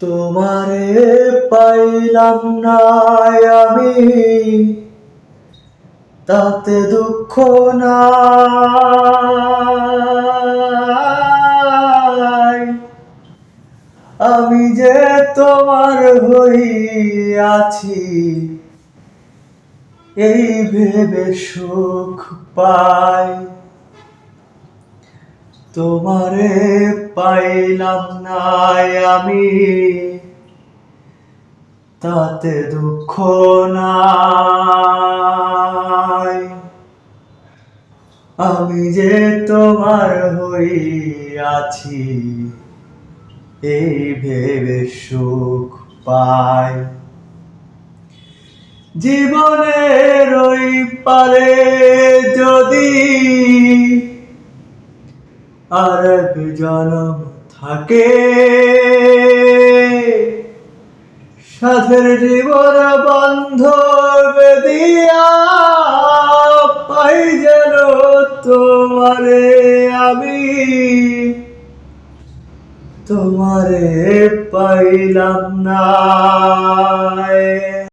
তোমারে পাইলাম না আমি। তাতে দুঃখ নাই। আমি যে তোমার হইয়াছি এই ভেবে সুখ পাই। তোমারে পাইলাম নাই আমি। তাতে দুঃখ নাই। আমি যে তোমার হইয়াছি এই ভেবে সুখ পাই। জীবনের ওই পারে যদি আর এক জনম থাকে। সাথের জীবন বন্ধ বেদিয়া পাই যেন তোমারে আমি। তোমারে পাইলাম না